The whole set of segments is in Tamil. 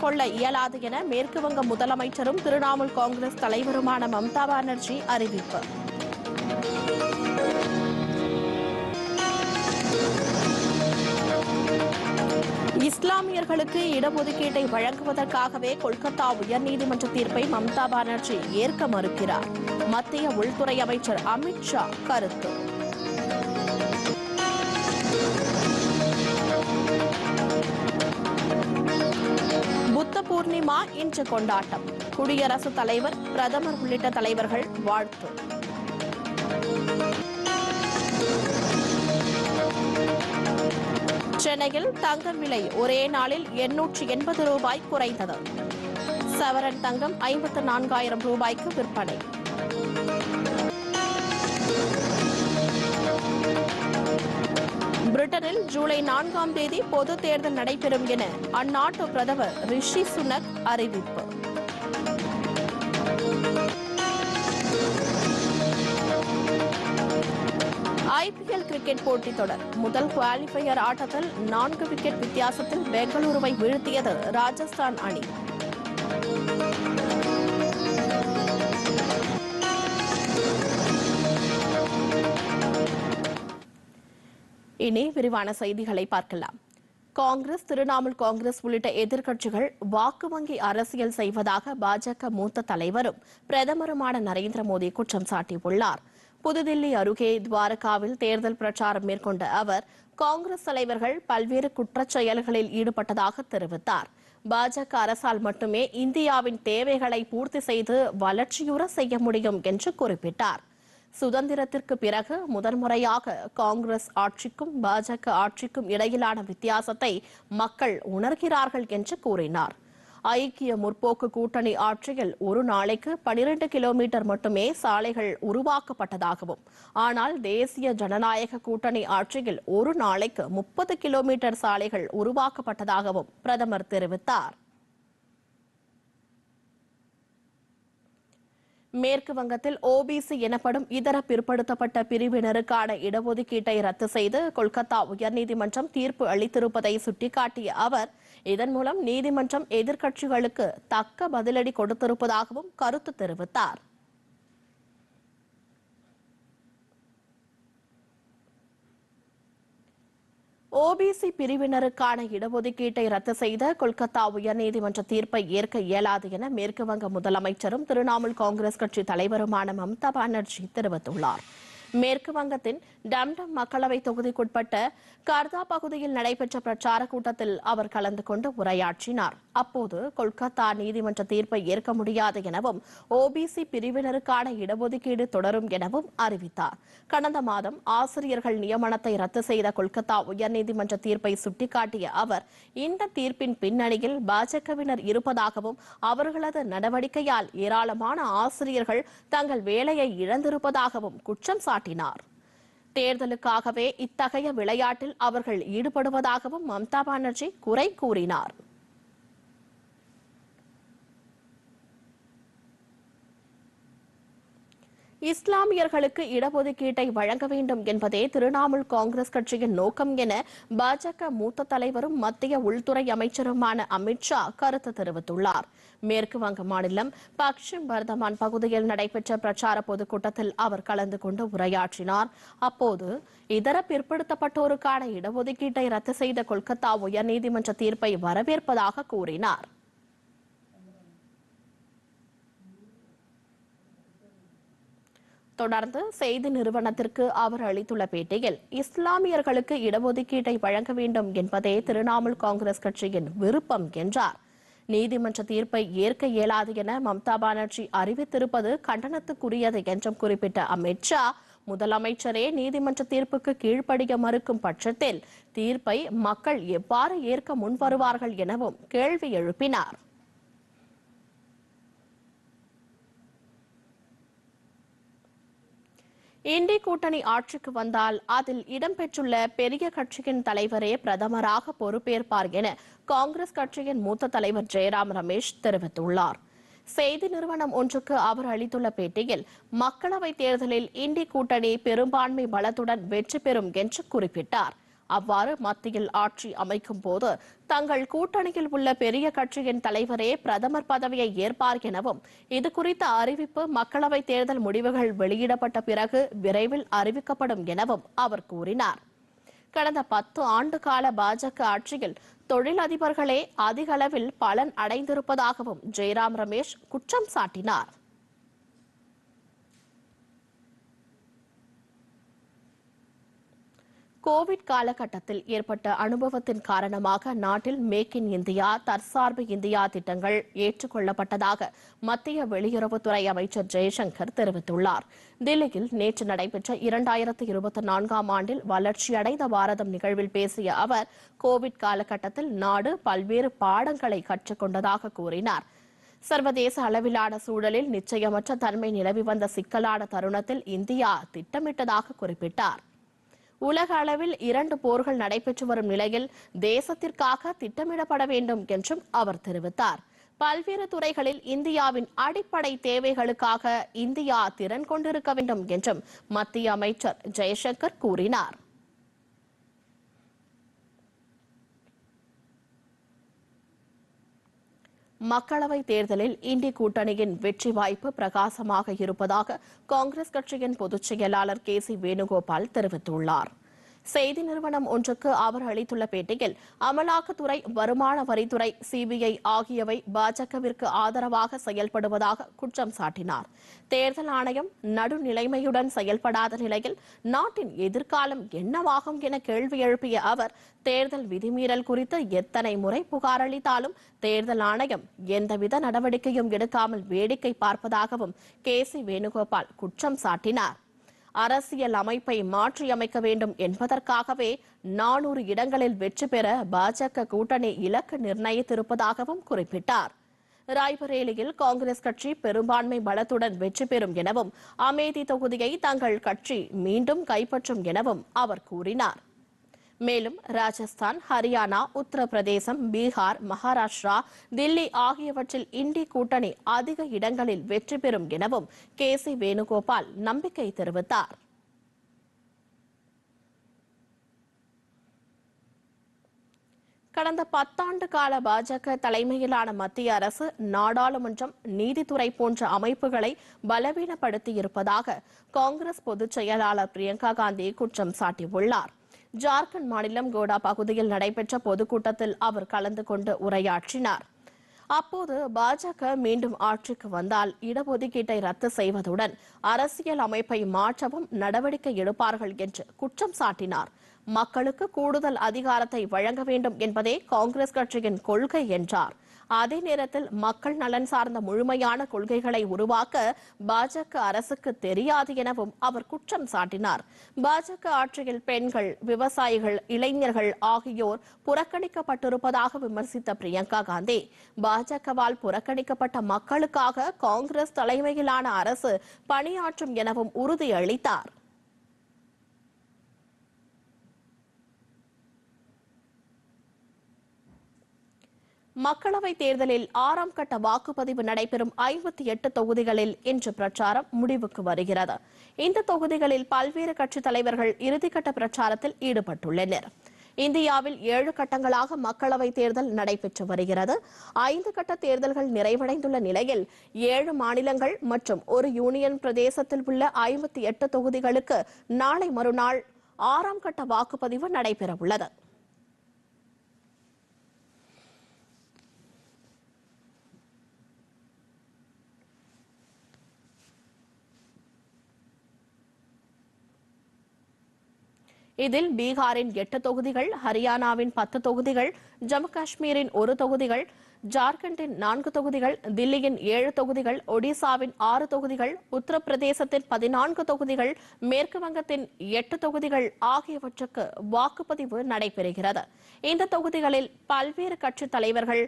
கொள்ள இயலாது என மேற்குவங்க முதலமைச்சரும் திரிணாமுல் காங்கிரஸ் தலைவருமான மம்தா பானர்ஜி அறிவிப்பு. இஸ்லாமியர்களுக்கு இடஒதுக்கீட்டை வழங்குவதற்காகவே கொல்கத்தா உயர்நீதிமன்ற தீர்ப்பை மம்தா பானர்ஜி ஏற்க மறுக்கிறார். மத்திய உள்துறை அமைச்சர் அமித் ஷா கருத்து. பூர்ணிமா இன்று கொண்டாட்டம். குடியரசுத் தலைவர் பிரதமர் உள்ளிட்ட தலைவர்கள் வாழ்த்து. சென்னையில் தங்கம் விலை ஒரே நாளில் எண்ணூற்றி எண்பது ரூபாய் குறைந்தது. சவரன் தங்கம் ஐம்பத்து நான்காயிரம் ரூபாய்க்கு விற்பனை. பிரிட்டனில் ஜூலை நான்காம் தேதி பொது தேர்தல் நடைபெறும் என அந்நாட்டு பிரதமர் ரிஷி சுனக் அறிவிப்பு. ஐபிஎல் கிரிக்கெட் போட்டித் தொடர். முதல் குவாலிஃபையர் ஆட்டத்தில் நான்கு விக்கெட் வித்தியாசத்தில் பெங்களூருவை வீழ்த்தியது ராஜஸ்தான் அணி. இனி விரிவான செய்திகளை பார்க்கலாம். காங்கிரஸ் திரிணாமுல் காங்கிரஸ் உள்ளிட்ட எதிர்க்கட்சிகள் வாக்கு வங்கி அரசியல் செய்வதாக பாஜக மூத்த தலைவரும் பிரதமருமான நரேந்திர மோடி குற்றம் சாட்டியுள்ளார். புதுதில்லி அருகே துவாரகாவில் தேர்தல் பிரச்சாரம் மேற்கொண்ட அவர் காங்கிரஸ் தலைவர்கள் பல்வேறு குற்றச் செயல்களில் ஈடுபட்டதாக தெரிவித்தார். பாஜக அரசால் மட்டுமே இந்தியாவின் தேவைகளை பூர்த்தி செய்து வளர்ச்சியுற செய்ய முடியும் என்று குறிப்பிட்டார். சுதந்திரத்திற்கு பிறகு முதன்முறையாக காங்கிரஸ் ஆட்சிக்கும் பாஜக ஆட்சிக்கும் இடையிலான வித்தியாசத்தை மக்கள் உணர்கிறார்கள் என்று கூறினார். ஐக்கிய முற்போக்கு கூட்டணி ஆட்சியில் ஒரு நாளைக்கு 12 கிலோமீட்டர் மட்டுமே சாலைகள் உருவாக்கப்பட்டதாகவும் ஆனால் தேசிய ஜனநாயக கூட்டணி ஆட்சியில் ஒரு நாளைக்கு முப்பது கிலோமீட்டர் சாலைகள் உருவாக்கப்பட்டதாகவும் பிரதமர் தெரிவித்தார். மேற்கு வங்கத்தில் ஓபிசி எனப்படும் இதர பிற்படுத்தப்பட்ட பிரிவினருக்கான இடஒதுக்கீட்டை ரத்து செய்து கொல்கத்தா உயர்நீதிமன்றம் தீர்ப்பு அளித்திருப்பதை சுட்டிக்காட்டிய அவர் இதன் மூலம் நீதிமன்றம் எதிர்க்கட்சிகளுக்கு தக்க பதிலடி கொடுத்திருப்பதாகவும் கருத்து தெரிவித்தார். ஓபிசி பிரிவினருக்கான இடஒதுக்கீட்டை ரத்து செய்த கொல்கத்தா உயர்நீதிமன்ற தீர்ப்பை ஏற்க இயலாது என மேற்கு வங்க முதலமைச்சரும் திரிணாமுல் காங்கிரஸ் கட்சி தலைவருமான மம்தா பானர்ஜி தெரிவித்துள்ளார். மேற்கு வங்கத்தின் டம்டம் மக்களவை தொகுதிக்குட்பட்ட கர்தா பகுதியில் நடைபெற்ற பிரச்சார கூட்டத்தில் அவர் கலந்து கொண்டு உரையாற்றினார். அப்போது கொல்கத்தா நீதிமன்ற தீர்ப்பை ஏற்க முடியாது எனவும் ஓபிசி பிரிவினருக்கான இடஒதுக்கீடு தொடரும் எனவும் அறிவித்தார். கடந்த மாதம் ஆசிரியர்கள் நியமனத்தை ரத்து செய்த கொல்கத்தா உயர்நீதிமன்ற தீர்ப்பை சுட்டிக்காட்டிய அவர் இந்த தீர்ப்பின் பின்னணியில் பாஜகவினர் இருப்பதாகவும் அவர்களது நடவடிக்கையால் ஏராளமான ஆசிரியர்கள் தங்கள் வேலையை இழந்திருப்பதாகவும் குற்றம் சாட்டினார் தேர்தலுக்காகவே இத்தகைய விளையாட்டில் அவர்கள் ஈடுபடுவதாகவும் மம்தா பானர்ஜி குறை கூறினார். இஸ்லாமியர்களுக்கு இடஒதுக்கீட்டை வழங்க வேண்டும் என்பதே திரிணாமுல் காங்கிரஸ் கட்சியின் நோக்கம் என பாஜக மூத்த தலைவரும் மத்திய உள்துறை அமைச்சருமான அமித்ஷா கருத்து தெரிவித்துள்ளார். மேற்கு வங்க மாநிலம் பக்ஷிம் பர்தமான் பகுதியில் நடைபெற்ற பிரச்சார பொதுக்கூட்டத்தில் அவர் கலந்து கொண்டு உரையாற்றினார். அப்போது இதர பிற்படுத்தப்பட்டோருக்கான இடஒதுக்கீட்டை ரத்து செய்த கொல்கத்தா உயர்நீதிமன்ற தீர்ப்பை வரவேற்பதாக கூறினார். தொடர்ந்து செய்தி நிறுவனத்திற்கு அவர் அளித்துள்ள பேட்டியில் இஸ்லாமியர்களுக்கு இடஒதுக்கீட்டை வழங்க வேண்டும் என்பதே திரிணாமுல் காங்கிரஸ் கட்சியின் விருப்பம் என்றார். நீதிமன்ற தீர்ப்பை ஏற்க இயலாது என மம்தா பானர்ஜி அறிவித்திருப்பது கண்டனத்துக்குரியது என்றும் குறிப்பிட்ட அமித் ஷா முதலமைச்சரே நீதிமன்ற தீர்ப்புக்கு கீழ்ப்படிய மறுக்கும் பட்சத்தில் தீர்ப்பை மக்கள் எவ்வாறு ஏற்க முன்வருவார்கள் எனவும் கேள்வி எழுப்பினார். இண்டி கூட்டணி ஆட்சிக்கு வந்தால் அதில் இடம்பெற்றுள்ள பெரிய கட்சியின் தலைவரே பிரதமராக பொறுப்பேற்பார் என காங்கிரஸ் கட்சியின் மூத்த தலைவர் ஜெயராம் ரமேஷ் தெரிவித்துள்ளார். செய்தி நிறுவனம் ஒன்றுக்கு அவர் அளித்துள்ள பேட்டியில் மக்களவைத் தேர்தலில் இண்டி கூட்டணி பெரும்பான்மை பலத்துடன் வெற்றி பெறும் என்று குறிப்பிட்டார். அவ்வாறு மத்தியில் ஆட்சி அமைக்கும் போது தங்கள் கூட்டணியில் உள்ள பெரிய கட்சியின் தலைவரே பிரதமர் பதவியை ஏற்பார் எனவும் இது குறித்த அறிவிப்பு மக்களவைத் தேர்தல் முடிவுகள் வெளியிடப்பட்ட பிறகு விரைவில் அறிவிக்கப்படும் எனவும் அவர் கூறினார். கடந்த பத்து ஆண்டு கால பாஜக ஆட்சியில் தொழிலதிபர்களே அதிகளவில் பலன் அடைந்திருப்பதாகவும் ஜெயராம் ரமேஷ் குற்றம் சாட்டினார். கோவிட் காலகட்டத்தில் ஏற்பட்ட அனுபவத்தின் காரணமாக நாட்டில் மேக் இன் இந்தியா தற்சார்பு இந்தியா திட்டங்கள் ஏற்றுக்கொள்ளப்பட்டதாக மத்திய வெளியுறவுத்துறை அமைச்சர் ஜெய்சங்கர் தெரிவித்துள்ளார். தில்லியில் நேற்று நடைபெற்ற இரண்டாயிரத்து இருபத்தி நான்காம் ஆண்டில் வளர்ச்சியடைந்த பாரதம் நிகழ்வில் பேசிய அவர் கோவிட் காலகட்டத்தில் நாடு பல்வேறு பாடங்களை கற்றுக்கொண்டதாக கூறினார். சர்வதேச அளவிலான சூழலில் நிச்சயமற்ற தன்மை நிலவி வந்த சிக்கலான தருணத்தில் இந்தியா திட்டமிட்டதாக குறிப்பிட்டார். உலக அளவில் இரண்டு போர்கள் நடைபெற்று வரும் நிலையில் தேசத்திற்காக திட்டமிடப்பட வேண்டும் என்றும் அவர் தெரிவித்தார். பல்வேறு துறைகளில் இந்தியாவின் அடிப்படை தேவைகளுக்காக இந்தியா திறன் கொண்டிருக்க வேண்டும் என்றும் மத்திய அமைச்சர் ஜெயசங்கர் கூறினார். மக்களவைத் தேர்தலில் இந்தி கூட்டணியின் வெற்றி வாய்ப்பு பிரகாசமாக இருப்பதாக காங்கிரஸ் கட்சியின் பொதுச் செயலாளர் கே சி வேணுகோபால் தெரிவித்துள்ளார். செய்தி நிறுவனம் ஒன்றுக்கு அவர் அளித்துள்ள பேட்டியில் அமலாக்கத்துறை வருமான வரித்துறை சிபிஐ ஆகியவை பாஜகவிற்கு ஆதரவாக செயல்படுவதாக குற்றம் சாட்டினார். தேர்தல் ஆணையம் நடுநிலைமையுடன் செயல்படாத நிலையில் நாட்டின் எதிர்காலம் என்னவாகும் என கேள்வி எழுப்பிய அவர் தேர்தல் விதிமீறல் குறித்து எத்தனை முறை புகார் அளித்தாலும் தேர்தல் ஆணையம் எந்தவித நடவடிக்கையும் எடுக்காமல் வேடிக்கை பார்ப்பதாகவும் கே சி வேணுகோபால் குற்றம் சாட்டினார். அரசியல் அமைப்பை மாற்றியமைக்க வேண்டும் என்பதற்காகவே நானூறு இடங்களில் வெற்றி பெற பாஜக கூட்டணி இலக்கு நிர்ணயித்திருப்பதாகவும் குறிப்பிட்டார். ராய்பரேலியில் காங்கிரஸ் கட்சி பெரும்பான்மை பலத்துடன் வெற்றி பெறும் எனவும் அமேதி தொகுதியை தங்கள் கட்சி மீண்டும் கைப்பற்றும் எனவும் அவர் கூறினார். மேலும் ராஜஸ்தான் ஹரியானா உத்தரப்பிரதேசம் பீகார் மகாராஷ்டிரா தில்லி ஆகியவற்றில் இண்டி கூட்டணி அதிக இடங்களில் வெற்றி பெறும் எனவும் கே சி வேணுகோபால் நம்பிக்கை தெரிவித்தார். கடந்த பத்தாண்டு கால பாஜக தலைமையிலான மத்திய அரசு நாடாளுமன்றம் நீதித்துறை போன்ற அமைப்புகளை பலவீனப்படுத்தியிருப்பதாக காங்கிரஸ் பொதுச் செயலாளர் பிரியங்கா காந்தி குற்றம் சாட்டியுள்ளார். ஜார்க்கண்ட் மாநிலம் கோடா பகுதியில் நடைபெற்ற பொதுக்கூட்டத்தில் அவர் கலந்து கொண்டு உரையாற்றினார். அப்போது பாஜக மீண்டும் ஆட்சிக்கு வந்தால் இடஒதுக்கீட்டை ரத்து செய்வதுடன் அரசியல் அமைப்பை மாற்றவும் நடவடிக்கை எடுப்பார்கள் என்று குற்றம் சாட்டினார். மக்களுக்கு கூடுதல் அதிகாரத்தை வழங்க வேண்டும் என்பதே காங்கிரஸ் கட்சியின் கொள்கை என்றார். அதே நேரத்தில் மக்கள் நலன் சார்ந்த முழுமையான கொள்கைகளை உருவாக்க பாஜக அரசுக்கு தெரியாது எனவும் அவர் குற்றம் சாட்டினார். பாஜக ஆட்சியில் பெண்கள் விவசாயிகள் இளைஞர்கள் ஆகியோர் புறக்கணிக்கப்பட்டிருப்பதாக விமர்சித்த பிரியங்கா காந்தி பாஜகவால் புறக்கணிக்கப்பட்ட மக்களுக்காக காங்கிரஸ் தலைமையிலான அரசு பணியாற்றும் எனவும் உறுதியளித்தார். மக்களவைத் தேர்தலில் ஆறாம் கட்ட வாக்குப்பதிவு நடைபெறும் ஐம்பத்தி எட்டு தொகுதிகளில் இன்று பிரச்சாரம் முடிவுக்கு வருகிறது. இந்த தொகுதிகளில் பல்வேறு கட்சித் தலைவர்கள் இறுதிக்கட்ட பிரச்சாரத்தில் ஈடுபட்டுள்ளனர். இந்தியாவில் ஏழு கட்டங்களாக மக்களவைத் தேர்தல் நடைபெற்று வருகிறது. ஐந்து கட்ட தேர்தல்கள் நிறைவடைந்துள்ள நிலையில் ஏழு மாநிலங்கள் மற்றும் ஒரு யூனியன் பிரதேசத்தில் உள்ள ஐம்பத்தி எட்டு தொகுதிகளுக்கு நாளை மறுநாள் ஆறாம் கட்ட வாக்குப்பதிவு நடைபெறவுள்ளது. இதில் பீகாரின் எட்டு தொகுதிகள் ஹரியானாவின் பத்து தொகுதிகள் ஜம்மு காஷ்மீரின் ஒரு தொகுதிகள் ஜார்க்கண்டின் நான்கு தொகுதிகள் தில்லியின் ஏழு தொகுதிகள் ஒடிசாவின் ஆறு தொகுதிகள் உத்தரப்பிரதேசத்தின் பதினான்கு தொகுதிகள் மேற்கு வங்கத்தின் எட்டு தொகுதிகள் ஆகியவற்றுக்கு வாக்குப்பதிவு நடைபெறுகிறது. இந்த தொகுதிகளில் பல்வேறு கட்சித் தலைவர்கள்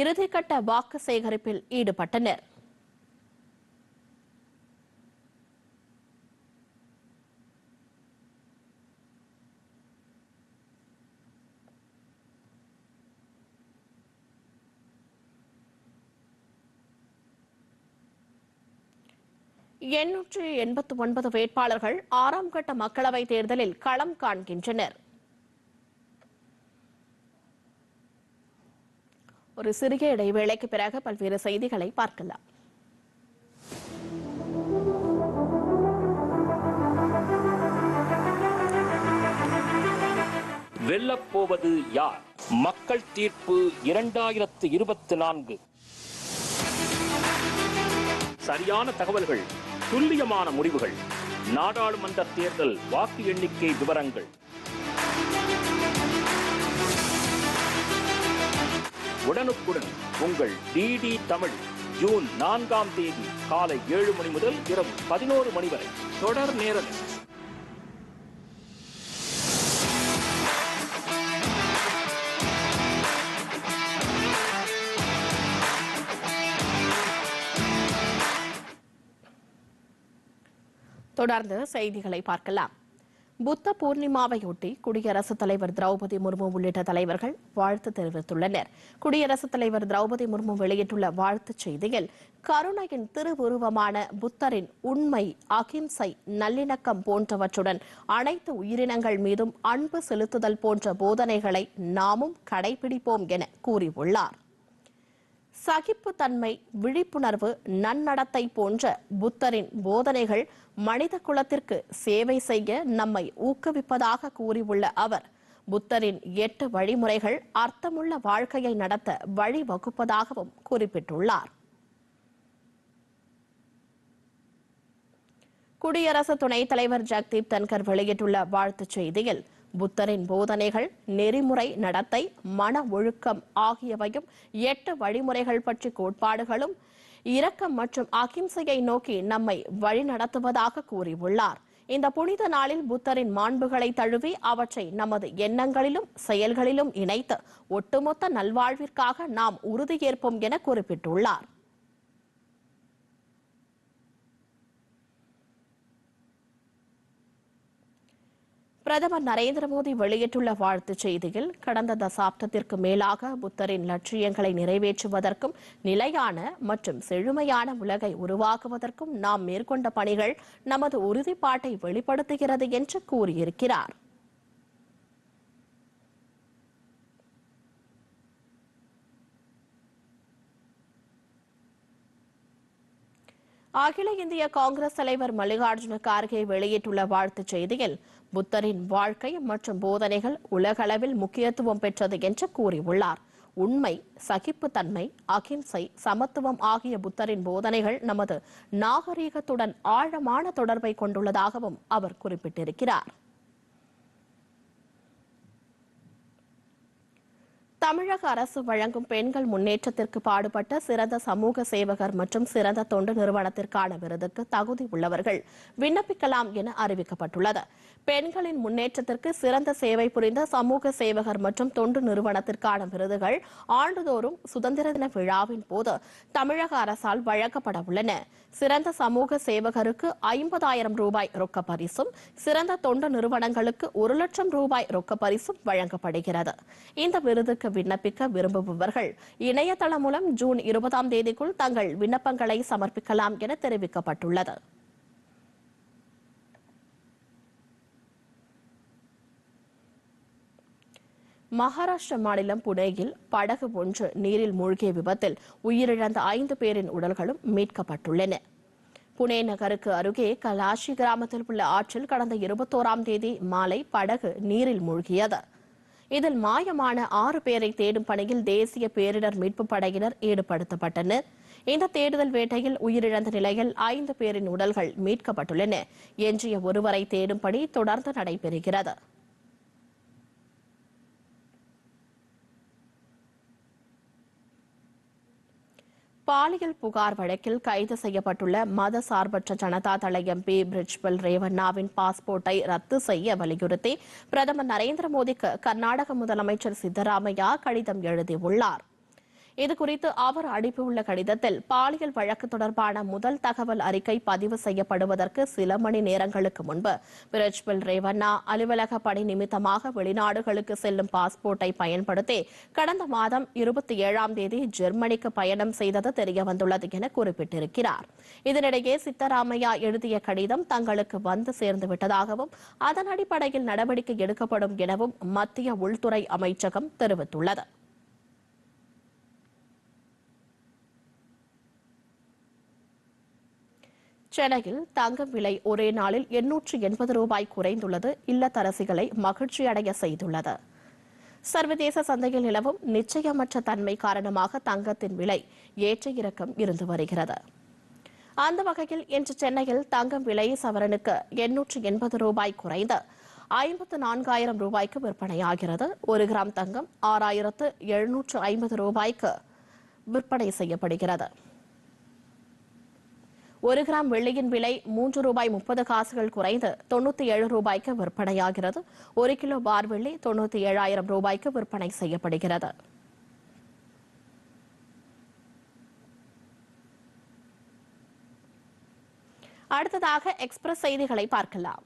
இறுதிக்கட்ட வாக்கு சேகரிப்பில் ஈடுபட்டனர். எண்ணூற்று எண்பத்து ஒன்பது வேட்பாளர்கள் ஆறாம் கட்ட மக்களவைத் தேர்தலில் களம் காண்கின்றனர். ஒரு சிறிய இடைவேளைக்கு பிறகு பல்வேறு செய்திகளை பார்க்கலாம். வெல்லப்போவது யார்? மக்கள் தீர்ப்பு இரண்டாயிரத்து இருபத்தி நான்கு. சரியான தகவல்கள் துல்லியமான முடிவுகள். நாடாளுமன்ற தேர்தல் வாக்கு எண்ணிக்கை விவரங்கள். உடனுக்குடன் உங்கள் டிடி தமிழ் ஜூன் நான்காம் தேதி காலை ஏழு மணி முதல் இரவு பதினோரு மணி வரை. தொடர் நேரலை தொடர்ந்து செய்திகளை பார்க்கலாம். புத்த பூர்ணிமாவையொட்டி குடியரசுத் தலைவர் திரௌபதி முர்மு உள்ளிட்ட தலைவர்கள் வாழ்த்து தெரிவித்துள்ளனர். குடியரசுத் தலைவர் திரௌபதி முர்மு வெளியிட்டுள்ள வாழ்த்துச் செய்தியில் கருணையின் திருவுருவமான புத்தரின் உண்மை அகிம்சை நல்லிணக்கம் போன்றவற்றுடன் அனைத்து உயிரினங்கள் மீதும் அன்பு செலுத்துதல் போன்ற போதனைகளை நாமும் கடைபிடிப்போம் என கூறியுள்ளார். சகிப்புத்தன்மை விழிப்புணர்வு நன்னடத்தை போன்ற புத்தரின் போதனைகள் மனித குலத்திற்கு சேவை செய்ய நம்மை ஊக்குவிப்பதாக கூறியுள்ள அவர் புத்தரின் எட்டு வழிமுறைகள் அர்த்தமுள்ள வாழ்க்கையை நடத்த வழிவகுப்பதாகவும் குறிப்பிட்டுள்ளார். குடியரசு துணைத் தலைவர் ஜக்தீப் தன்கர் வெளியிட்டுள்ள வாழ்த்துச் செய்தியில் புத்தரின் போதனைகள் நெறிமுறை நடத்தை மன ஒழுக்கம் ஆகியவையும் எட்டு வழிமுறைகள் பற்றி கோட்பாடுகளும் இரக்கம் மற்றும் அகிம்சையை நோக்கி நம்மை வழிநடத்துவதாக கூறியுள்ளார். இந்த புனித நாளில் புத்தரின் மாண்புகளை தழுவி அவற்றை நமது எண்ணங்களிலும் செயல்களிலும் இணைத்து ஒட்டுமொத்த நல்வாழ்விற்காக நாம் உறுதியேற்போம் என குறிப்பிட்டுள்ளார். பிரதமர் நரேந்திர மோடி வெளியிட்டுள்ள வாழ்த்துச் செய்தியில் கடந்த தசாப்தத்திற்கு மேலாக புத்தரின் லட்சியங்களை நிறைவேற்றுவதற்கும் நிலையான மற்றும் செழுமையான உலகை உருவாக்குவதற்கும் நாம் மேற்கொண்ட பணிகள் நமது உறுதிப்பாட்டை வெளிப்படுத்துகிறது என்று கூறியிருக்கிறார். அகில இந்திய காங்கிரஸ் தலைவர் மல்லிகார்ஜுன கார்கே வெளியிட்டுள்ள வாழ்த்துச் செய்தியில் புத்தரின் வாழ்க்கை மற்றும் போதனைகள் உலகளவில் முக்கியத்துவம் பெற்றது என்று கூறியுள்ளார். உண்மை சகிப்புத்தன்மை அகிம்சை சமத்துவம் ஆகிய புத்தரின் போதனைகள் நமது நாகரீகத்துடன் ஆழமான தொடர்பை கொண்டுள்ளதாகவும் அவர் குறிப்பிட்டிருக்கிறார். தமிழக அரசு வழங்கும் பெண்கள் முன்னேற்றத்திற்கு பாடுபட்ட சிறந்த சமூக சேவகர் மற்றும் சிறந்த தொண்டு நிறுவனத்திற்கான விருதுக்கு தகுதி உள்ளவர்கள் விண்ணப்பிக்கலாம் என அறிவிக்கப்பட்டுள்ளது. பெண்களின் முன்னேற்றத்திற்கு சிறந்த சேவை புரிந்த சமூக சேவகர் மற்றும் தொண்டு நிறுவனத்திற்கான விருதுகள் ஆண்டுதோறும் சுதந்திர தின விழாவின் போது தமிழக அரசால் வழங்கப்பட உள்ளன. சிறந்த சமூக சேவகருக்கு ஐம்பதாயிரம் ரூபாய் ரொக்க பரிசும் சிறந்த தொண்டு நிறுவனங்களுக்கு ஒரு லட்சம் ரூபாய் ரொக்க பரிசும் வழங்கப்படுகிறது. இந்த விருதுக்கு விண்ணப்பிக்க விரும்புபவர்கள். இணையதளம் மூலம் ஜூன் இருபதாம் தேதிக்குள் தங்கள் விண்ணப்பங்களை சமர்ப்பிக்கலாம் என தெரிவிக்கப்பட்டுள்ளது. மகாராஷ்டிர மாநிலம் புனேயில் படகு ஒன்று நீரில் மூழ்கிய விபத்தில் உயிரிழந்த ஐந்து பேரின் உடல்களும் மீட்கப்பட்டுள்ளன. புனே நகருக்கு அருகே கலாஷி கிராமத்தில் உள்ள ஆற்றில் கடந்த இருபத்தோராம் தேதி மாலை படகு நீரில் மூழ்கியது. இதில் மாயமான ஆறு பேரை தேடும் பணியில் தேசிய பேரிடர் மீட்பு படையினர் ஈடுபடுத்தப்பட்டனர். இந்த தேடுதல் வேட்டையில் உயிரிழந்த நிலையில் ஐந்து பேரின் உடல்கள் மீட்கப்பட்டுள்ளன. எஞ்சிய ஒருவரை தேடும் பணி தொடர்ந்து நடைபெறுகிறது. பாலியல் புகார் வழக்கில் கைது செய்யப்பட்டுள்ள மத சார்பற்ற ஜனதா தள எம்பி பிரிஜ்பல் ரேவண்ணாவின் பாஸ்போர்ட்டை ரத்து செய்ய வலியுறுத்தி பிரதமர் நரேந்திர மோடிக்கு கர்நாடக முதலமைச்சர் சித்தராமையா கடிதம் எழுதியுள்ளார். இதுகுறித்து அவர் அனுப்பியுள்ள கடிதத்தில் பாலியல் வழக்கு தொடர்பான முதல் தகவல் அறிக்கை பதிவு செய்யப்படுவதற்கு சில மணி நேரங்களுக்கு முன்பு பிரிஜ்பல் ரேவண்ணா அலுவலக பணி நிமித்தமாக வெளிநாடுகளுக்கு செல்லும் பாஸ்போர்ட்டை பயன்படுத்தி கடந்த மாதம் இருபத்தி ஏழாம் தேதி ஜெர்மனிக்கு பயணம் செய்தது தெரியவந்துள்ளது என குறிப்பிட்டிருக்கிறார். இதனிடையே சித்தராமையா எழுதிய கடிதம் தங்களுக்கு வந்து சேர்ந்து விட்டதாகவும் அதன் அடிப்படையில் நடவடிக்கை எடுக்கப்படும் எனவும் மத்திய உள்துறை அமைச்சகம் தெரிவித்துள்ளது. சென்னையில் தங்கம் விலை ஒரே நாளில் எண்ணூற்று எண்பது ரூபாய் குறைந்துள்ளது. இல்லத்தரசிகளை மகிழ்ச்சி அடைய செய்துள்ளது. சர்வதேச சந்தையில் நிலவும் நிச்சயமற்ற தன்மை காரணமாக தங்கத்தின் விலை ஏற்ற இறக்கம் இருந்து வருகிறது. அந்த வகையில் இன்று சென்னையில் தங்கம் விலை சவரனுக்கு எண்ணூற்று எண்பது ரூபாய் குறைந்து ஐம்பத்து நான்காயிரம் ரூபாய்க்கு விற்பனையாகிறது. ஒரு கிராம் தங்கம் ஆறாயிரத்து எழுநூற்று ஐம்பது ரூபாய்க்கு விற்பனை செய்யப்படுகிறது. ஒரு கிராம் வெள்ளியின் விலை மூன்று ரூபாய் முப்பது காசுகள் குறைந்து தொண்ணூத்தி ஏழு ரூபாய்க்கு விற்பனையாகிறது. ஒரு கிலோ பார் வெள்ளி தொண்ணூத்தி ஏழாயிரம் ரூபாய்க்கு விற்பனை செய்யப்படுகிறது. அடுத்ததாக எக்ஸ்பிரஸ் செய்திகளை பார்க்கலாம்.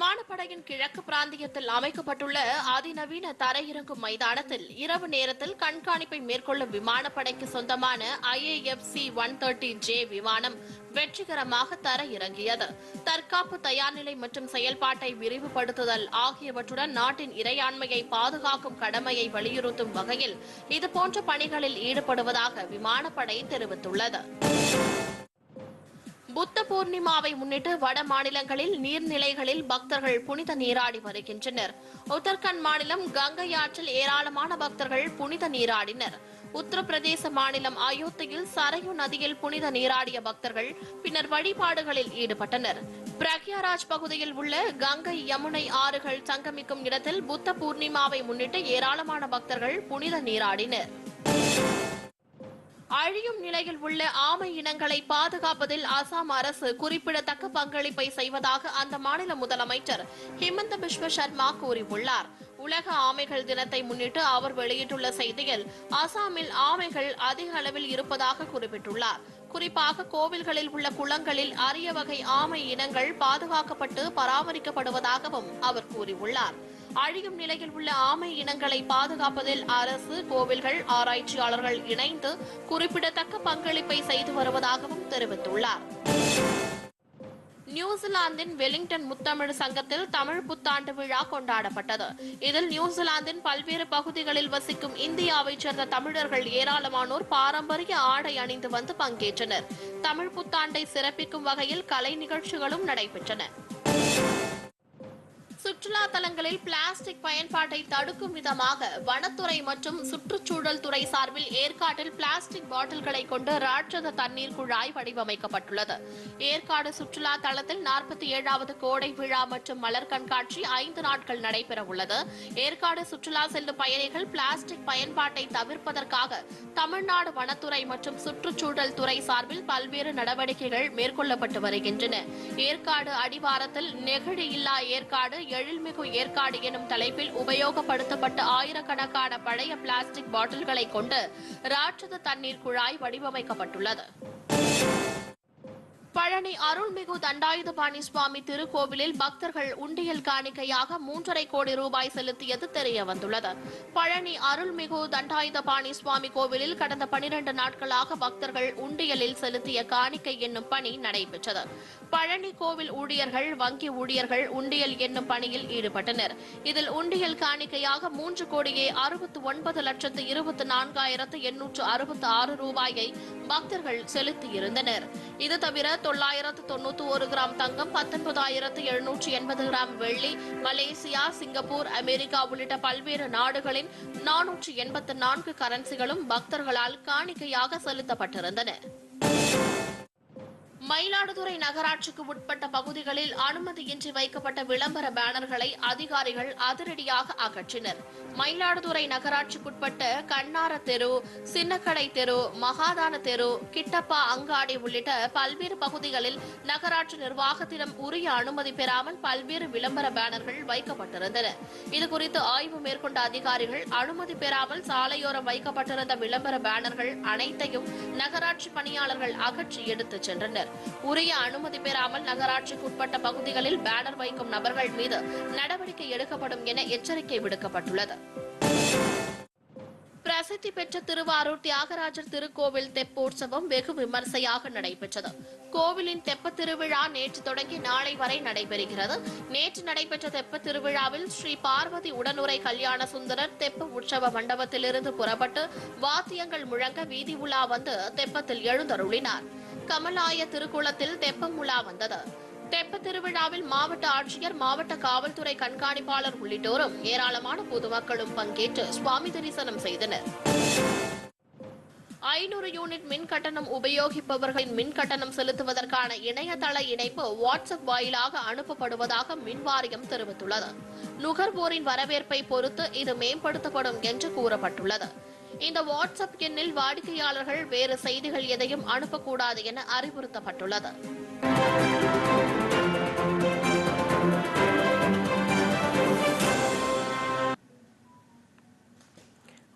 விமானப்படையின் கிழக்கு பிராந்தியத்தில் அமைக்கப்பட்டுள்ள அதிநவீன தரையிறங்கும் மைதானத்தில் இரவு நேரத்தில் கண்காணிப்பை மேற்கொள்ளும் விமானப்படைக்கு சொந்தமான ஐஏஎஃப்சி ஒன் தேர்ட்டி ஜே விமானம் வெற்றிகரமாக தர இறங்கியது தற்காப்பு தயார்நிலை மற்றும் செயல்பாட்டை விரிவுபடுத்துதல் ஆகியவற்றுடன் நாட்டின் இறையாண்மையை பாதுகாக்கும் கடமையை வலியுறுத்தும் வகையில் இதுபோன்ற பணிகளில் ஈடுபடுவதாக விமானப்படை தெரிவித்துள்ளது. புத்த பூர்ணிமாவை முன்னிட்டு வட மாநிலங்களில் நீர்நிலைகளில் பக்தர்கள் புனித நீராடி வருகின்றனர். உத்தரகண்ட் மாநிலம் கங்கை ஆற்றில் ஏராளமான பக்தர்கள் புனித நீராடினர். உத்தரப்பிரதேச மாநிலம் அயோத்தியில் சரையு நதியில் புனித நீராடிய பக்தர்கள் பின்னர் வழிபாடுகளில் ஈடுபட்டனர். பிரக்யாராஜ் பகுதியில் உள்ள கங்கை யமுனை ஆறுகள் சங்கமிக்கும் இடத்தில் புத்த பூர்ணிமாவை முன்னிட்டு ஏராளமான பக்தர்கள் புனித நீராடினர். அழியும் நிலையில் உள்ள ஆமை இனங்களை பாதுகாப்பதில் அசாம் அரசு குறிப்பிடத்தக்க பங்களிப்பை செய்வதாக அந்த மாநில முதலமைச்சர் ஹிமந்த பிஸ்வ சர்மா கூறியுள்ளார். உலக ஆமைகள் தினத்தை முன்னிட்டு அவர் வெளியிட்டுள்ள செய்தியில் அசாமில் ஆமைகள் அதிக அளவில் இருப்பதாக குறிப்பிட்டுள்ளார். குறிப்பாக கோவில்களில் உள்ள குளங்களில் அரிய வகை ஆமை இனங்கள் பாதுகாக்கப்பட்டு பராமரிக்கப்படுவதாகவும் அவர் கூறியுள்ளார். அழியும் நிலையில் உள்ள ஆமை இனங்களை பாதுகாப்பதில் அரசு கோவில்கள் ஆராய்ச்சியாளர்கள் இணைந்து குறிப்பிடத்தக்க பங்களிப்பை செய்து வருவதாகவும் தெரிவித்துள்ளார். நியூசிலாந்தின் வெலிங்டன் முத்தமிழ் சங்கத்தில் தமிழ் புத்தாண்டு விழா கொண்டாடப்பட்டது. இதில் நியூசிலாந்தின் பல்வேறு பகுதிகளில் வசிக்கும் இந்தியாவைச் சேர்ந்த தமிழர்கள் ஏராளமானோர் பாரம்பரிய ஆடை அணிந்து வந்து பங்கேற்றனர். தமிழ் புத்தாண்டை சிறப்பிக்கும் வகையில் கலை நிகழ்ச்சிகளும் நடைபெற்றன. சுற்றுலா தலங்களில் பிளாஸ்டிக் பயன்பாட்டை தடுக்கும் விதமாக வனத்துறை மற்றும் சுற்றுச்சூழல் துறை சார்பில் ஏற்காட்டில் பிளாஸ்டிக் பாட்டில்களை கொண்டு ராட்சத தண்ணீர் குழாய் வடிவமைக்கப்பட்டுள்ளது. ஏற்காடு சுற்றுலா தளத்தில் நாற்பத்தி ஏழாவது கோடை விழா மற்றும் மலர் கண்காட்சி ஐந்து நாட்கள் நடைபெற உள்ளது. ஏற்காடு சுற்றுலா செல்லும் பயணிகள் பிளாஸ்டிக் பயன்பாட்டை தவிர்ப்பதற்காக தமிழ்நாடு வனத்துறை மற்றும் சுற்றுச்சூழல் துறை சார்பில் பல்வேறு நடவடிக்கைகள் மேற்கொள்ளப்பட்டு வருகின்றன. ஏற்காடு அடிவாரத்தில் நெகிழி இல்லா ஏற்காடு எழில் எழில்மிகு ஏற்காடு எனும் தலைப்பில் உபயோகப்படுத்தப்பட்ட ஆயிரக்கணக்கான பழைய பிளாஸ்டிக் பாட்டில்களை கொண்டு ராட்சத தண்ணீர் குழாய் வடிவமைக்கப்பட்டுள்ளது. பழனி அருள்மிகு தண்டாயுதபாணி சுவாமி திருக்கோவிலில் பக்தர்கள் உண்டியல் காணிக்கையாக மூன்றரை கோடி ரூபாய் செலுத்தியது தெரிய வந்துள்ளது பழனி அருள்மிகு தண்டாயுதபாணி சுவாமி கோவிலில் கடந்த பனிரெண்டு நாட்களாக பக்தர்கள் உண்டியலில் செலுத்திய காணிக்கை என்னும் பணி நடைபெற்றது. பழனி கோவில் ஊழியர்கள் வங்கி ஊழியர்கள் உண்டியல் என்னும் பணியில் ஈடுபட்டனர். இதில் உண்டியல் காணிக்கையாக மூன்று கோடியே அறுபத்து ஒன்பது லட்சத்து இருபத்தி நான்காயிரத்து எண்ணூற்று அறுபத்தி ஆறு ரூபாயை பக்தர்கள் செலுத்தியிருந்தனர். இது தவிர தொள்ளாயிரத்து தொண்ணூத்தி ஒரு கிராம் தங்கம் பத்தொன்பதாயிரத்து எழுநூற்றி எண்பது கிராம் வெள்ளி மலேசியா சிங்கப்பூர் அமெரிக்கா உள்ளிட்ட பல்வேறு நாடுகளின் நானூற்றி எண்பத்து நான்கு கரன்சிகளும் பக்தர்களால் காணிக்கையாக செலுத்தப்பட்டிருந்தன. மயிலாடுதுறை நகராட்சிக்கு உட்பட்ட பகுதிகளில் அனுமதியின்றி வைக்கப்பட்ட விளம்பர பேனர்களை அதிகாரிகள் அதிரடியாக அகற்றினர். மயிலாடுதுறை நகராட்சிக்குட்பட்ட கண்ணார தெரு சின்னக்கடை தெரு மகாதான தெரு கிட்டப்பா அங்காடி உள்ளிட்ட பல்வேறு பகுதிகளில் நகராட்சி நிர்வாகத்திடம் உரிய அனுமதி பெறாமல் பல்வேறு விளம்பர பேனர்கள் வைக்கப்பட்டிருந்தன. இதுகுறித்து ஆய்வு மேற்கொண்ட அதிகாரிகள் அனுமதி பெறாமல் சாலையோரம் வைக்கப்பட்டிருந்த விளம்பர பேனர்கள் அனைத்தையும் நகராட்சி பணியாளர்கள் அகற்றி எடுத்துச் சென்றனர். உரிய அனுமதி பெறாமல் நகராட்சிக்கு உட்பட்ட பகுதிகளில் பேனர் வைக்கும் நபர்கள் மீது நடவடிக்கை எடுக்கப்படும் என எச்சரிக்கை விடுக்கப்பட்டுள்ளது. பிரசித்தி பெற்ற திருவாரூர் தியாகராஜர் திருக்கோவில் தெப்போற்சவம் வெகு விமர்சையாக நடைபெற்றது. கோவிலின் தெப்ப திருவிழா நேற்று தொடங்கி நாளை வரை நடைபெறுகிறது. நேற்று நடைபெற்ற தெப்ப திருவிழாவில் ஸ்ரீ பார்வதி உடனுரை கல்யாண சுந்தரர் தெப்ப உற்சவ மண்டபத்திலிருந்து புறப்பட்டு வாத்தியங்கள் முழங்க வீதி உலா வந்து தெப்பத்தில் எழுந்தருளினார். கமலாய திருக்குளத்தில் தெப்பம் உலா வந்தது. தெப்ப திருவிழாவில் மாவட்ட ஆட்சியர் மாவட்ட காவல்துறை கண்காணிப்பாளர் உள்ளிட்டோரும் ஏராளமான பொதுமக்களும் பங்கேற்று சுவாமி தரிசனம் செய்தனர். ஐநூறு யூனிட் மின் கட்டணம் உபயோகிப்பவர்களின் மின் கட்டணம் செலுத்துவதற்கான இணையதள இணைப்பு வாட்ஸ்அப் வாயிலாக அனுப்பப்படுவதாக மின் வாரியம் தெரிவித்துள்ளது. நுகர்வோரின் வரவேற்பை பொறுத்து இது மேம்படுத்தப்படும் என்று கூறப்பட்டுள்ளது. இந்த வாட்ஸ்அப் எண்ணில் வாடிக்கையாளர்கள் வேறு செய்திகள் எதையும் அனுப்பக்கூடாது என அறிவுறுத்தப்பட்டுள்ளது.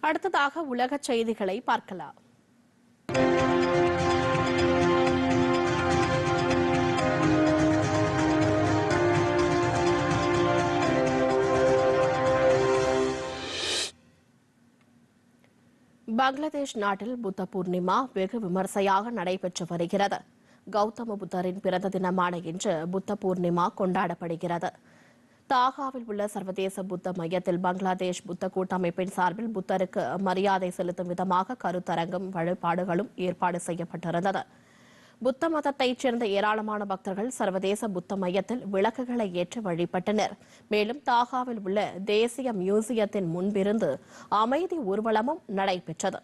அடுத்ததாக உலக செய்திகளை பார்க்கலாம். பங்களாதேஷ் நாட்டில் புத்த பூர்ணிமா வெகு விமர்சையாக நடைபெற்று வருகிறது. கௌதம புத்தரின் பிறந்த தினமான இன்று புத்த பூர்ணிமா கொண்டாடப்படுகிறது. தாகாவில் உள்ள சர்வதேச புத்த மையத்தில் பங்களாதேஷ் புத்த கூட்டமைப்பின் சார்பில் புத்தருக்கு மரியாதை செலுத்தும் விதமாக கருத்தரங்கும் வழிபாடுகளும் ஏற்பாடு செய்யப்பட்டிருந்தது. புத்த மதத்தைச் சேர்ந்த ஏராளமான பக்தர்கள் சர்வதேச புத்த மையத்தில் விளக்குகளை ஏற்றி வழிபட்டனர். மேலும் தாகாவில் உள்ள தேசிய மியூசியத்தின் முன்பிருந்து அமைதி ஊர்வலமும் நடைபெற்றது.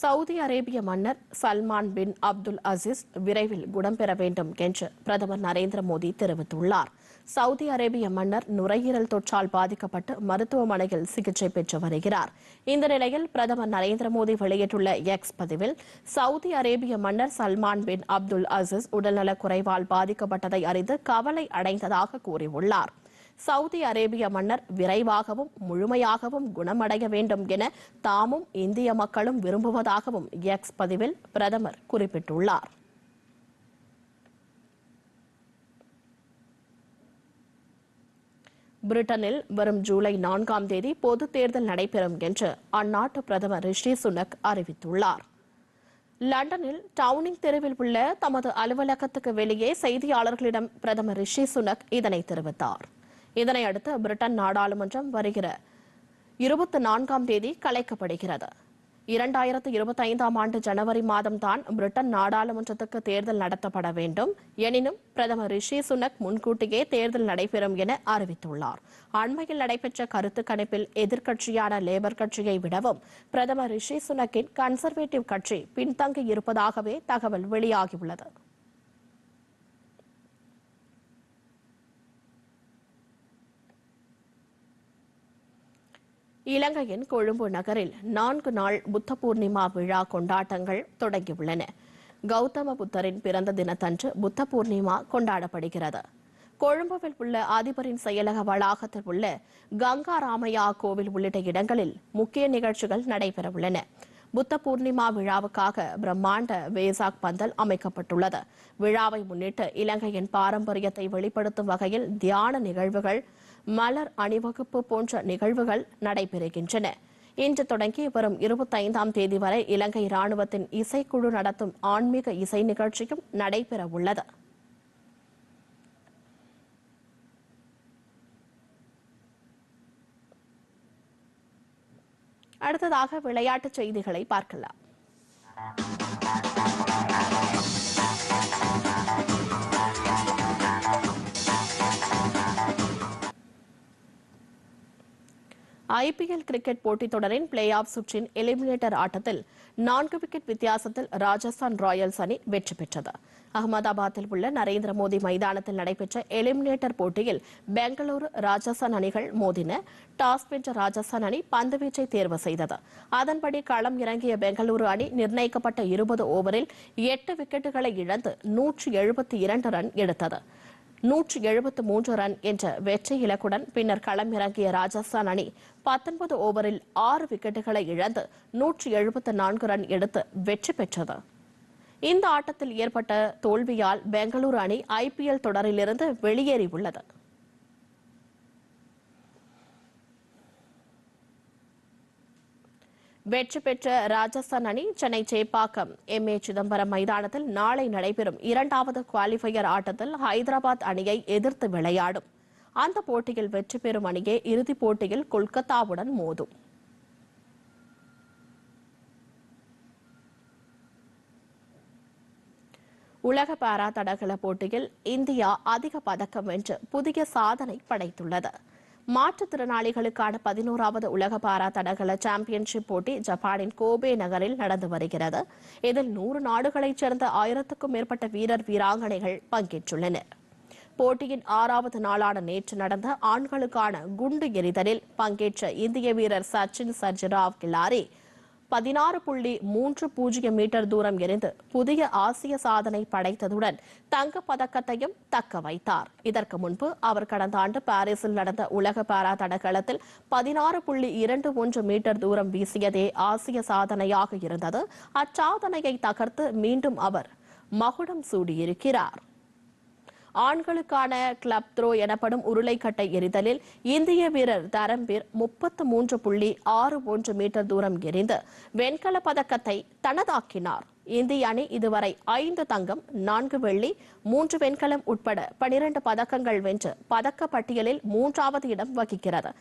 சவுதி அரேபிய மன்னர் சல்மான் பின் அப்துல் அசிஸ் விரைவில் குணம்பெற வேண்டும் என்று பிரதமர் நரேந்திர மோடி தெரிவித்துள்ளார். சவுதி அரேபிய மன்னர் நுரையீரல் தொற்றால் பாதிக்கப்பட்டு மருத்துவமனையில் சிகிச்சை பெற்று வருகிறார். இந்த நிலையில் பிரதமர் நரேந்திர மோடி வெளியிட்டுள்ள எக்ஸ் பதிவில் சவுதி அரேபிய மன்னர் சல்மான் பின் அப்துல் அசிஸ் உடல்நலக் குறைவால் பாதிக்கப்பட்டதை அறிந்து கவலை அடைந்ததாக கூறியுள்ளார். சவுதி அரேபிய மன்னர் விரைவாகவும் முழுமையாகவும் குணமடைய வேண்டும் என தாமும் இந்திய மக்களும் விரும்புவதாகவும் எக்ஸ் பதிவில் பிரதமர் குறிப்பிட்டுள்ளார். பிரிட்டனில் வரும் ஜூலை நான்காம் தேதி பொதுத் தேர்தல் நடைபெறும் என்று அந்நாட்டு பிரதமர் ரிஷி சுனக் அறிவித்துள்ளார். லண்டனில் டவுனிங் தெருவில் உள்ள தமது அலுவலகத்துக்கு வெளியே செய்தியாளர்களிடம் பிரதமர் ரிஷி சுனக் இதனை தெரிவித்தார். இதனை அடுத்து பிரிட்டன் நாடாளுமன்றம் வருகிற இருபத்தி நான்காம் தேதி கலைக்கப்படுகிறது. இரண்டாயிரத்து இருபத்தைந்தாம் ஆண்டு ஜனவரி மாதம் தான் பிரிட்டன் நாடாளுமன்றத்துக்கு தேர்தல் நடத்தப்பட வேண்டும். எனினும் பிரதமர் ரிஷி சுனக் முன்கூட்டியே தேர்தல் நடைபெறும் என அறிவித்துள்ளார். அண்மையில் நடைபெற்ற கருத்து கணிப்பில் எதிர்க்கட்சியான லேபர் கட்சியை விடவும் பிரதமர் ரிஷி சுனக்கின் கன்சர்வேட்டிவ் கட்சி பின்தங்கி இருப்பதாகவே தகவல் வெளியாகியுள்ளது. இலங்கையின் கொழும்பு நகரில் நான்கு நாள் புத்த பூர்ணிமா விழா கொண்டாட்டங்கள் தொடங்கியுள்ளன. கௌதம புத்தரின் பிறந்த தினத்தன்று புத்த பூர்ணிமா கொண்டாடப்படுகிறது. கொழும்புவில் உள்ள அதிபரின் செயலக வளாகத்தில் உள்ள கங்கா ராமையா கோவில் உள்ளிட்ட இடங்களில் முக்கிய நிகழ்ச்சிகள் நடைபெறவுள்ளன. புத்த பூர்ணிமா விழாவுக்காக பிரம்மாண்ட வேசாக் பந்தல் அமைக்கப்பட்டுள்ளது. விழாவை முன்னிட்டு இலங்கையின் பாரம்பரியத்தை வெளிப்படுத்தும் வகையில் தியான நிகழ்வுகள் மலர் அணிவகுப்பு போன்ற நிகழ்வுகள் நடைபெறுகின்றன. இன்று தொடங்கி வரும் இருபத்தைந்தாம் தேதி வரை இலங்கை ராணுவத்தின் இசைக்குழு நடத்தும் ஆன்மீக இசை நிகழ்ச்சியும் நடைபெற உள்ளது. அடுத்ததாக விளையாட்டுச் செய்திகளை பார்க்கலாம். ஐபிஎல் கிரிக்கெட் போட்டித் தொடரின் பிளே ஆஃப் சுற்றின் எலிமினேட்டர் ஆட்டத்தில் நான்கு விக்கெட் வித்தியாசத்தில் ராஜஸ்தான் ராயல்ஸ் அணி வெற்றி பெற்றது. அகமதாபாத்தில் உள்ள நரேந்திர மோடி மைதானத்தில் நடைபெற்ற எலிமினேட்டர் போட்டியில் பெங்களூரு ராஜஸ்தான் அணிகள் மோதின. டாஸ் வென்ற ராஜஸ்தான் அணி பந்துவீச்சை தேர்வு செய்தது. அதன்படி களம் இறங்கிய பெங்களூரு அணி நிர்ணயிக்கப்பட்ட இருபது ஓவரில் எட்டு விக்கெட்டுகளை இழந்து நூற்றி எழுபத்தி இரண்டு ரன் எடுத்தது. நூற்றி எழுபத்து மூன்று ரன் என்ற வெற்றி இலக்குடன் பின்னர் களமிறங்கிய ராஜஸ்தான் அணி பத்தொன்பது ஓவரில் ஆறு விக்கெட்டுகளை இழந்து நூற்றி எழுபத்து நான்கு ரன் எடுத்து வெற்றி பெற்றது. இந்த ஆட்டத்தில் ஏற்பட்ட தோல்வியால் பெங்களூரு அணி ஐபிஎல் தொடரிலிருந்து வெளியேறியுள்ளது. வெற்றி பெற்ற ராஜஸ்தான் அணி சென்னை சேப்பாக்கம். எம். ஏ. சிதம்பரம் மைதானத்தில் நாளை நடைபெறும் இரண்டாவது குவாலிஃபயர் ஆட்டத்தில் ஹைதராபாத் அணியை எதிர்த்து விளையாடும். அந்த போட்டியில் வெற்றி பெறும் அணியே இறுதிப் போட்டியில் கொல்கத்தாவுடன் மோதும். உலக பாரா தடகள போட்டியில் இந்தியா அதிக பதக்கம் வென்று புதிய சாதனை படைத்துள்ளது. மாற்றுத்திறனாளிகளுக்கான பதினோராவது உலக பாரா தடகள சாம்பியன்ஷிப் போட்டி ஜப்பானின் கோபே நகரில் நடந்து வருகிறது. இதில் நூறு நாடுகளைச் சேர்ந்த ஆயிரத்துக்கும் மேற்பட்ட வீரர் வீராங்கனைகள் பங்கேற்றுள்ளனர். போட்டியின் ஆறாவது நாளான நேற்று நடந்த ஆண்களுக்கான குண்டு எறிதலில் பங்கேற்ற இந்திய வீரர் சச்சின் சர்ஜராவ் கிலாரி பதினாறு புள்ளி மூன்று பூஜ்ஜியம் மீட்டர் தூரம் எரிந்து புதிய ஆசிய சாதனை படைத்ததுடன் தங்க பதக்கத்தையும் தக்க வைத்தார். இதற்கு முன்பு அவர் கடந்த ஆண்டு பாரிஸில் நடந்த உலக பாரா தடகளத்தில் பதினாறு புள்ளி இரண்டு ஒன்று மீட்டர் தூரம் வீசியதே ஆசிய சாதனையாக இருந்தது. அச்சாதனையை தகர்த்து மீண்டும் அவர் மகுடம் சூடியிருக்கிறார். ஆண்களுக்கான கிளப் த்ரோ எனப்படும் உருளைக்கட்டை எறிதலில் இந்திய வீரர் தரம்பீர் முப்பத்து மூன்று புள்ளி ஆறு ஒன்று மீட்டர் தூரம் எறிந்து வெண்கல பதக்கத்தை தனதாக்கினார். இந்திய அணி இதுவரை ஐந்து தங்கம் நான்கு வெள்ளி மூன்று வெண்கலம் உட்பட பனிரண்டு பதக்கங்கள் வென்று பதக்க பட்டியலில் மூன்றாவது இடம் வகிக்கிறது.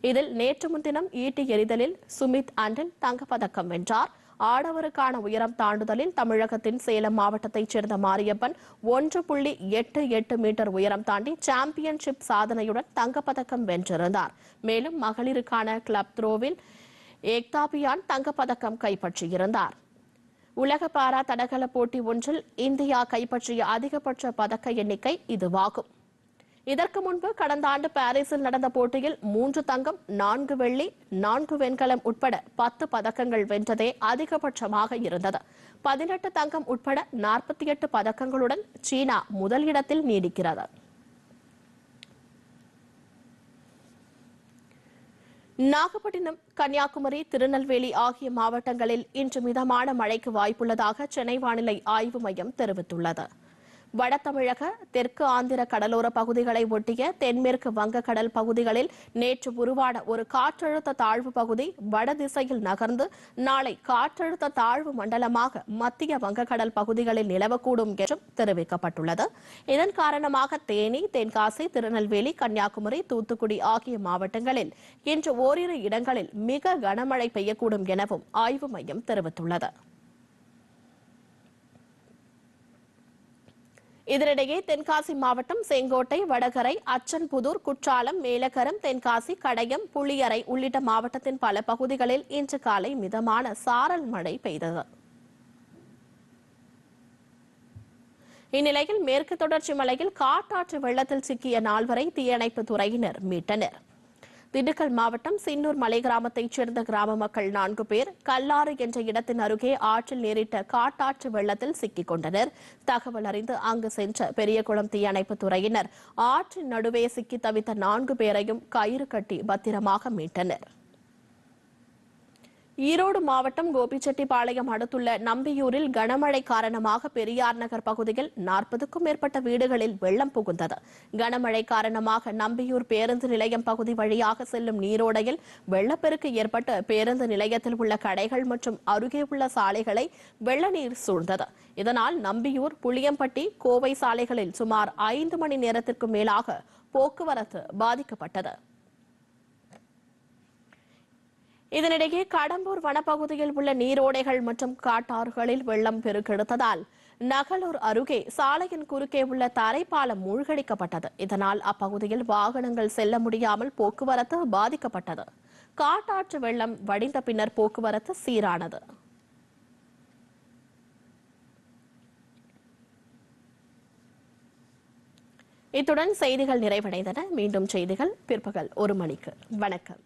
இதில் நேற்று முன்தினம் ஈட்டி எறிதலில் சுமித் ஆண்டில் தங்கப்பதக்கம் வென்றார். ஆடவருக்கான உயரம் தாண்டுதலில் தமிழகத்தின் சேலம் மாவட்டத்தைச் சேர்ந்த மாரியப்பன் ஒன்று புள்ளி எட்டு எட்டு மீட்டர் உயரம் தாண்டி சாம்பியன்ஷிப் சாதனையுடன் தங்கப்பதக்கம் வென்றிருந்தார். மேலும் மகளிருக்கான கிளப் த்ரோவில் ஏக்தாபியான் தங்கப்பதக்கம் கைப்பற்றியிருந்தார். உலக பாரா தடகள போட்டி ஒன்றில் இந்தியா கைப்பற்றிய அதிகபட்ச பதக்க எண்ணிக்கை இதுவாகும். இதற்கு முன்பு கடந்த ஆண்டு பாரிஸில் நடந்த போட்டியில் மூன்று தங்கம் நான்கு வெள்ளி நான்கு வெண்கலம் உட்பட பத்து பதக்கங்கள் வென்றதே அதிகபட்சமாக இருந்தது. பதினெட்டு தங்கம் உட்பட நாற்பத்தி எட்டு பதக்கங்களுடன் சீனா முதலிடத்தில் நீடிக்கிறது. நாகப்பட்டினம் கன்னியாகுமரி திருநெல்வேலி ஆகிய மாவட்டங்களில் இன்று மிதமான மழைக்கு வாய்ப்புள்ளதாக சென்னை வானிலை ஆய்வு மையம் தெரிவித்துள்ளது. வட தமிழக தெற்கு ஆந்திர கடலோர பகுதிகளை ஒட்டிய தென்மேற்கு வங்கக்கடல் பகுதிகளில் நேற்று உருவான ஒரு காற்றழுத்த தாழ்வு பகுதி வட திசையில் நகர்ந்து நாளை காற்றழுத்த தாழ்வு மண்டலமாக மத்திய வங்கக்கடல் பகுதிகளில் நிலவக்கூடும் என்றும் தெரிவிக்கப்பட்டுள்ளது. இதன் காரணமாக தேனி தென்காசி திருநெல்வேலி கன்னியாகுமரி தூத்துக்குடி ஆகிய மாவட்டங்களில் இன்று ஓரிரு இடங்களில் மிக கனமழை பெய்யக்கூடும் எனவும் ஆய்வு மையம் தெரிவித்துள்ளது. இதனிடையே தென்காசி மாவட்டம் செங்கோட்டை வடகரை அச்சன்புதூர் குற்றாலம் மேலக்கரம் தென்காசி கடையம் புளியரை உள்ளிட்ட மாவட்டத்தின் பல பகுதிகளில் இன்று காலை மிதமான சாரல் மழை பெய்தது. இந்நிலையில் மேற்கு தொடர்ச்சி மலையில் காட்டாற்று வெள்ளத்தில் சிக்கிய நால்வரை தீயணைப்பு துறையினர் மீட்டனர். திண்டுக்கல் மாவட்டம் சின்னூர் மலை கிராமத்தைச் சேர்ந்த கிராம மக்கள் நான்கு பேர் கல்லாறு என்ற இடத்தின் அருகே ஆற்றில் நேரிட்ட காட்டாற்று வெள்ளத்தில் சிக்கிக் கொண்டனர். தகவல் அறிந்து அங்கு சென்ற பெரியகுளம் தீயணைப்பு துறையினர் ஆற்றின் நடுவே சிக்கி தவித்த நான்கு பேரையும் கயிறு கட்டி பத்திரமாக மீட்டனர். ஈரோடு மாவட்டம் கோபிச்செட்டிப்பாளையம் அடுத்துள்ள நம்பியூரில் கனமழை காரணமாக பெரியார் நகர் பகுதியில் நாற்பதுக்கும் மேற்பட்ட வீடுகளில் வெள்ளம் புகுந்தது. கனமழை காரணமாக நம்பியூர் பேருந்து நிலையம் பகுதி வழியாக செல்லும் நீரோடையில் வெள்ளப்பெருக்கு ஏற்பட்டு பேருந்து நிலையத்தில் உள்ள கடைகள் மற்றும் அருகே உள்ள சாலைகளை வெள்ள நீர் சூழ்ந்தது. இதனால் நம்பியூர் புளியம்பட்டி கோவை சாலைகளில் சுமார் ஐந்து மணி நேரத்திற்கு மேலாக போக்குவரத்து பாதிக்கப்பட்டது. இதனிடையே கடம்பூர் வனப்பகுதியில் உள்ள நீரோடைகள் மற்றும் காட்டாறுகளில் வெள்ளம் பெருக்கெடுத்ததால் நகலூர் அருகே சாலையின் குறுக்கே உள்ள தரைப்பாலம் மூழ்கடிக்கப்பட்டது. இதனால் அப்பகுதியில் வாகனங்கள் செல்ல முடியாமல் போக்குவரத்து பாதிக்கப்பட்டது. காட்டாற்று வெள்ளம் வடிந்த பின்னர் போக்குவரத்து சீரானது. இத்துடன் செய்திகள் நிறைவடைந்தன. மீண்டும் செய்திகள் பிற்பகல் ஒரு மணிக்கு. வணக்கம்.